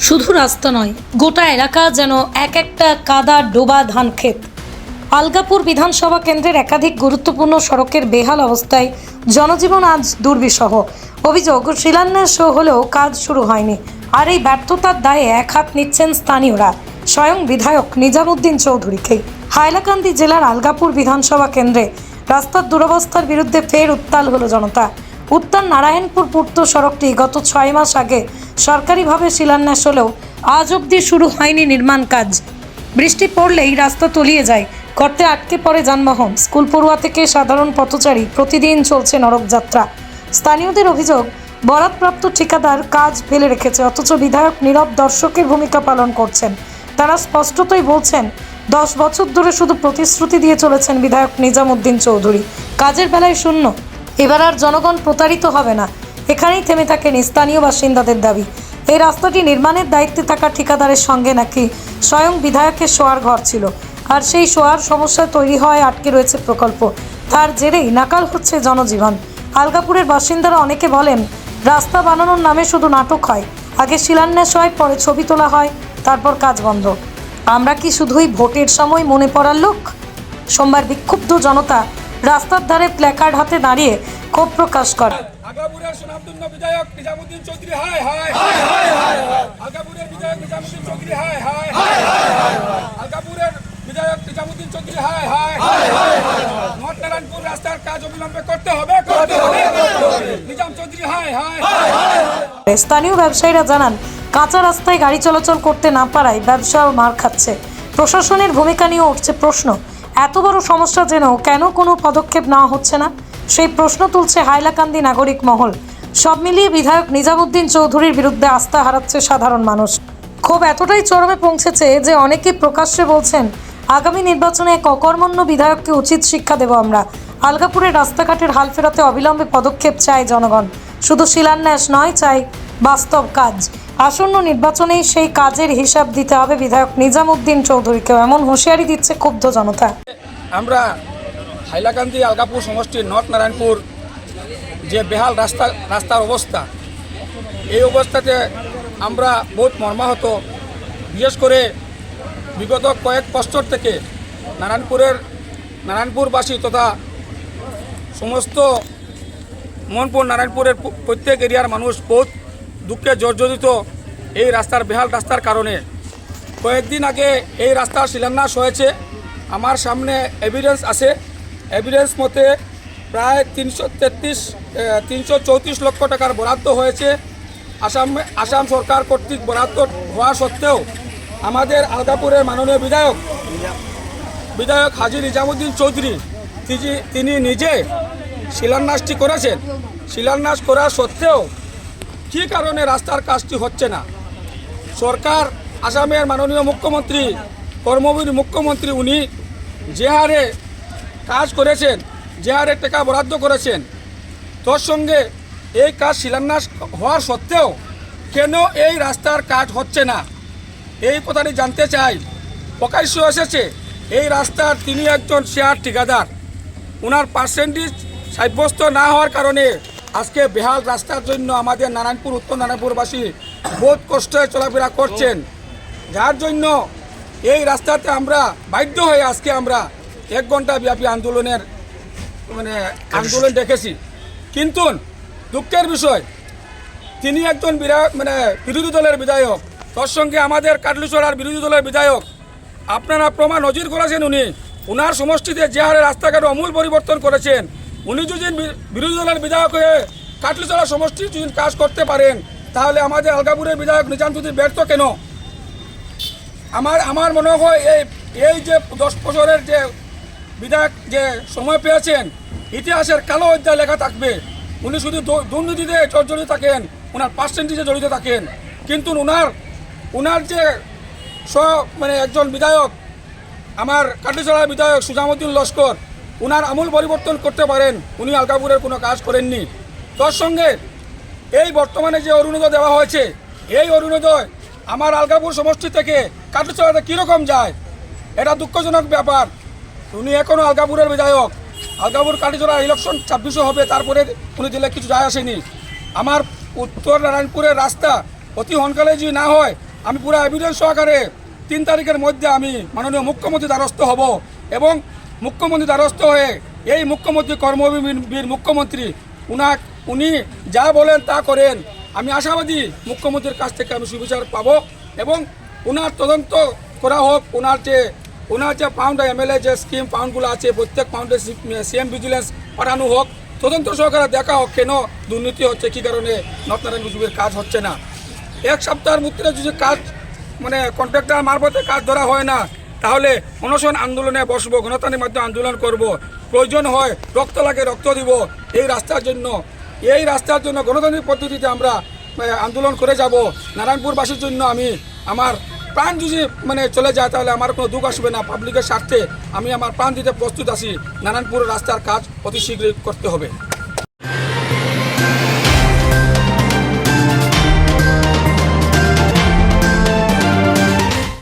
শুধু রাস্তা নয়, গোটা এলাকা যেন এক একটা কাদা ডোবা ধান ক্ষেত। আলগাপুর বিধানসভা কেন্দ্রের একাধিক গুরুত্বপূর্ণ সড়কের বেহাল অবস্থায় জনজীবন আজ দুর্বিষহ। অভিযোগ, শিলান্যাস হলেও কাজ শুরু হয়নি। আর এই ব্যর্থতার দায়ে এক হাত নিচ্ছেন স্থানীয়রা। স্বয়ং বিধায়ক নিজামুদ্দিন চৌধুরীকে। হাইলাকান্দি জেলার আলগাপুর বিধানসভা কেন্দ্রে রাস্তার দুরবস্থার বিরুদ্ধে ফের উত্তাল হলো জনতা। উত্তর নারায়ণপুর পূর্ত সড়কটি গত ছয় মাস আগে সরকারিভাবে শিলান্যাস হলেও আজ অবধি শুরু হয়নি নির্মাণ কাজ। বৃষ্টি পড়লেই রাস্তা তলিয়ে যায়, গর্তে আটকে পড়ে যানবাহন। স্কুল পড়ুয়া থেকে সাধারণ পথচারী প্রতিদিন চলছে নরকযাত্রা স্থানীয়দের অভিযোগ বরাদপ্রাপ্ত ঠিকাদার কাজ ফেলে রেখেছে, অথচ বিধায়ক নীরব দর্শকের ভূমিকা পালন করছেন। তারা স্পষ্টতই বলছেন, দশ বছর ধরে শুধু প্রতিশ্রুতি দিয়ে চলেছেন বিধায়ক নিজামুদ্দিন চৌধুরী। কাজের বেলায় শূন্য। এবার আর জনগণ প্রতারিত হবে না। এখানেই থেমে থাকেন স্থানীয় বাসিন্দাদের দাবি। এই রাস্তাটি নির্মাণের দায়িত্বে থাকা ঠিকাদারের সঙ্গে নাকি স্বয়ং বিধায়কের শোয়ার ঘর ছিল। আর সেই শোয়ার সমস্যা তৈরি হয় আটকে রয়েছে প্রকল্প। তার জেরেই নাকাল হচ্ছে জনজীবন। আলগাপুরের বাসিন্দারা অনেকে বলেন, রাস্তা বানানোর নামে শুধু নাটক হয়। আগে শিলান্যাস হয়, পরে ছবি তোলা হয়, তারপর কাজ বন্ধ। আমরা কি শুধুই ভোটের সময় মনে পড়ার লোক? সোমবার বিক্ষুব্ধ জনতা রাস্তার ধারে প্ল্যাকার্ড হাতে দাঁড়িয়ে ক্ষোভ প্রকাশ করে আগাপুরের সুনামধন্য বিধায়ক নিজামুদ্দিন চৌধুরী হায় হায় হায় হায় হায় আগাপুরের বিধায়ক নিজামুদ্দিন চৌধুরী হায় হায় হায় হায় আগাপুরের বিধায়ক নিজামুদ্দিন চৌধুরী হায় হায় হায় হায় নর্থ নারায়ণপুর রাস্তার কাজ অবিলম্বে করতে হবে করতে হবে নিজাম চৌধুরী হায় হায় হায় স্থানীয় ব্যবসায়ীরা জানান কাঁচা রাস্তায় গাড়ি চলাচল করতে না পারায় ব্যবসাও মার খাচ্ছে প্রশাসনের ভূমিকা নিয়ে উঠছে প্রশ্ন এত বড় সমস্যা জেনেও কেন কোনো পদক্ষেপ নেওয়া হচ্ছে না? সেই প্রশ্ন তুলছে হাইলাকান্দি নাগরিক মহল। সব মিলিয়ে বিধায়ক নিজামুদ্দিন চৌধুরীর বিরুদ্ধে আস্থা হারাচ্ছে সাধারণ মানুষ। ক্ষোভ এতটাই চরমে পৌঁছেছে যে অনেকে প্রকাশ্যে বলছেন, আগামী নির্বাচনে এক অকর্মণ্য বিধায়ককে উচিত শিক্ষা দেব আমরা। আলগাপুরের রাস্তাঘাটের হাল ফেরাতে অবিলম্বে পদক্ষেপ চায় জনগণ। শুধু শিলান্যাস নয় চাই বাস্তব কাজ। আসন্ন নির্বাচনে সেই কাজের হিসাব দিতে হবে বিধায়ক নিজামুদ্দিন চৌধুরীকেও এমন হুঁশিয়ারি দিচ্ছে ক্ষুব্ধ জনতা। আমরা হাইলাকান্দি আলগাপুর সমষ্টির নর্থ নারায়ণপুর যে বেহাল রাস্তা, রাস্তার অবস্থা, এই অবস্থাতে আমরা বহুত মর্মাহত। বিশেষ করে বিগত কয়েক বছর থেকে নারায়ণপুরের, নারায়ণপুরবাসী তথা সমস্ত মোহনপুর নারায়ণপুরের প্রত্যেক এরিয়ার মানুষ বহুত দুঃখে জর্জরিত এই রাস্তার বেহাল রাস্তার কারণে। কয়েকদিন আগে এই রাস্তার শিলান্যাস হয়েছে। আমার সামনে এভিডেন্স আছে। এভিডেন্স মতে প্রায় তিনশো তেত্রিশ তিনশো চৌত্রিশ লক্ষ টাকার বরাদ্দ হয়েছে। আসাম আসাম সরকার কর্তৃক বরাদ্দ হওয়া সত্ত্বেও আমাদের আলগাপুরের মাননীয় বিধায়ক বিধায়ক হাজি নিজামুদ্দিন চৌধুরী, তিনি নিজে শিলান্যাসটি করেছেন। শিলান্যাস করা সত্ত্বেও কী কারণে রাস্তার কাজটি হচ্ছে না? সরকার, আসামের মাননীয় মুখ্যমন্ত্রী, কর্মবীর মুখ্যমন্ত্রী, উনি যে হারে কাজ করেছেন, যে হারে টাকা বরাদ্দ করেছেন, তোর সঙ্গে এই কাজ শিলান্যাস হওয়ার সত্ত্বেও কেন এই রাস্তার কাজ হচ্ছে না? এই কথাটি জানতে চাই। প্রকাশ্য এসেছে, এই রাস্তার তিনি একজন শেয়ার ঠিকাদার। ওনার পার্সেন্টেজ সাব্যস্ত না হওয়ার কারণে আজকে বেহাল রাস্তার জন্য আমাদের নারায়ণপুর, উত্তর নারায়ণপুরবাসী বহুত কষ্টে চলাফেরা করছেন। যার জন্য এই রাস্তাতে আমরা বাধ্য হয়ে আজকে আমরা এক ঘণ্টা ব্যাপী আন্দোলনের মানে আন্দোলন দেখেছি। কিন্তু দুঃখের বিষয়, তিনি একজন বিরা- মানে বিরোধী দলের বিধায়ক। তার সঙ্গে আমাদের কাটলিচড়ার বিরোধী দলের বিধায়ক। আপনারা প্রমাণ নজির করেছেন উনি। ওনার সমষ্টিতে যে হারে রাস্তাঘাট অমূল পরিবর্তন করেছেন উনি যদি বিরোধী দলের বিধায়ক হয়ে কাটলিচড়া সমষ্টি যদি কাজ করতে পারেন, তাহলে আমাদের আলগাপুরের বিধায়ক নিজাম চৌধুরী ব্যর্থ কেন? আমার আমার মনে হয় এই এই যে দশ বছরের যে বিধায়ক যে সময় পেয়েছেন, ইতিহাসের কালো অধ্যায় লেখা থাকবে। উনি শুধু দুর্নীতিতে জড়িত থাকেন ওনার পার্সেন্টেজে জড়িত থাকেন। কিন্তু ওনার ওনার যে স্ব মানে একজন বিধায়ক, আমার কাটিচড়ার বিধায়ক সুজামুদ্দিন লস্কর ওনার আমূল পরিবর্তন করতে পারেন, উনি আলগাপুরের কোনো কাজ করেননি। তার সঙ্গে এই বর্তমানে যে অরুণোদয় দেওয়া হয়েছে, এই অরুণোদয় আমার আলগাপুর সমষ্টি থেকে কাটুচড়াতে কীরকম যায়, এটা দুঃখজনক ব্যাপার। উনি এখনও আলগাপুরের বিধায়ক। আলগাপুর কাটিচড়া ইলেকশন ছাব্বিশে হবে, তারপরে উনি দিলে কিছু যায় আসেনি। আমার উত্তর নারায়ণপুরের রাস্তা অতি সোনকালে যদি না হয়, আমি পুরো এভিডেন্স সহকারে তিন তারিখের মধ্যে আমি মাননীয় মুখ্যমন্ত্রী দ্বারস্থ হব এবং মুখ্যমন্ত্রী দ্বারস্থ হয়ে এই মুখ্যমন্ত্রী কর্মবীর মুখ্যমন্ত্রী উনা উনি যা বলেন তা করেন। আমি আশাবাদী মুখ্যমন্ত্রীর কাছ থেকে আমি সুবিচার পাব এবং ওনার তদন্ত করা হোক। ওনার যে ওনার যে পাউন্ড এমএলএ যে স্কিম পাউন্ডগুলো আছে, প্রত্যেক পাউন্ডে সিএম ভিজিলেন্স পাঠানো হোক। তদন্ত সহকারে দেখা হোক কেন দুর্নীতি হচ্ছে, কী কারণে নর্থনারায়ণ যুগের কাজ হচ্ছে না। এক সপ্তাহের মধ্যে যদি কাজ মানে কন্ট্রাক্টর মারফতে কাজ ধরা হয় না তাহলে অনশন আন্দোলনে বসবো, গণতান্ত্রিক মাধ্যমে আন্দোলন করব। প্রয়োজন হয় রক্ত লাগে, রক্ত দিব এই রাস্তার জন্য। এই রাস্তার জন্য গণতান্ত্রিক পদ্ধতিতে আমরা আন্দোলন করে যাব। নারায়ণপুরবাসীর জন্য আমি আমার প্রাণ যদি মানে চলে যায়, তাহলে আমার কোনো দুঃখ আসবে না। পাবলিকের স্বার্থে আমি আমার প্রাণ দিতে প্রস্তুত আছি। নারায়ণপুর রাস্তার কাজ অতি শীঘ্রই করতে হবে।